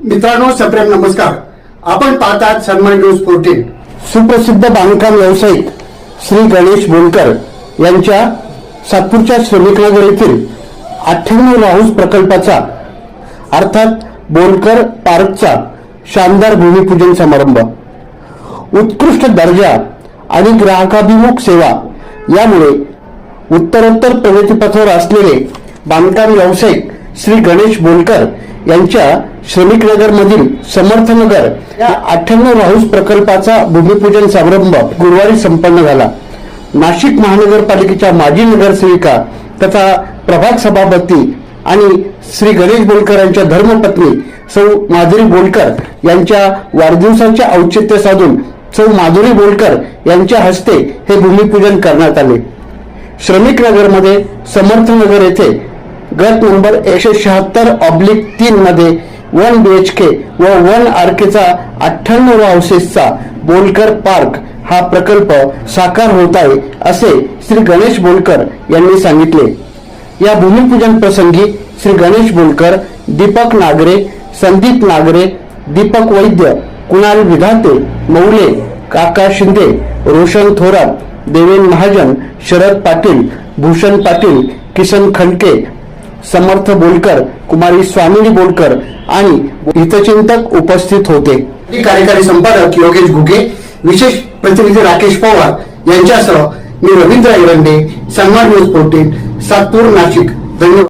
मित्रांनो सप्रेम नमस्कार. आपण पाहतात सन्मान न्यूज फोर्टीन सुप्रसिद्ध बांधकाम व्यावसायिक श्री गणेश बोलकर यांच्या सातपूरच्या श्रमिकनगर येथील अठ्ठ्याण्णव राहूस प्रकल्पाचा अर्थात बोलकर पार्कचा शानदार भूमिपूजन समारंभ. उत्कृष्ट दर्जा आणि ग्राहकाभिमुख सेवा यामुळे उत्तरोत्तर प्रगतीपथावर असलेले बांधकाम व्यावसायिक श्री गणेश बोलकर यांच्या श्रमिक मधील समर्थनगर या अठ्ठ्याण्णव हाऊस प्रकल्पाचा भूमिपूजन समारंभ गुरुवारी संपन्न झाला. नाशिक महानगरपालिकेच्या माजी नगरसेविका तथा प्रभाग सभापती आणि श्री गणेश बोलकर यांच्या धर्मपत्नी सौ माधुरी बोलकर यांच्या वाढदिवसाचे औचित्य साधून सौ माधुरी बोलकर यांच्या हस्ते हे भूमिपूजन करण्यात आले. श्रमिक नगरमध्ये समर्थनगर येथे गट नंबर एकशे शहात्तर ऑब्लिक तीन मध्ये वन बी एच के व वन आर केचा अठ्ठ्याण्णव हाऊसेसचा बोलकर पार्क हा प्रकल्प साकार होत आहे असे श्री गणेश बोलकर यांनी सांगितले. या भूमिपूजन प्रसंगी श्री गणेश बोलकर दीपक नागरे संदीप नागरे दीपक वैद्य कुणाल विधाते मौले काका शिंदे रोशन थोरात देवेन महाजन शरद पाटील भूषण पाटील किसन खंडके समर्थ बोलकर कुमारी स्वामिनी बोलकर आणि हितचिंतक उपस्थित होते. कार्यकारी संपादक योगेश घुगे विशेष प्रतिनिधी राकेश पवार यांच्यासह मी रवींद्र एरंडे सन्मान न्यूज फोर्टीन सातपूर नाशिक. धन्यवाद.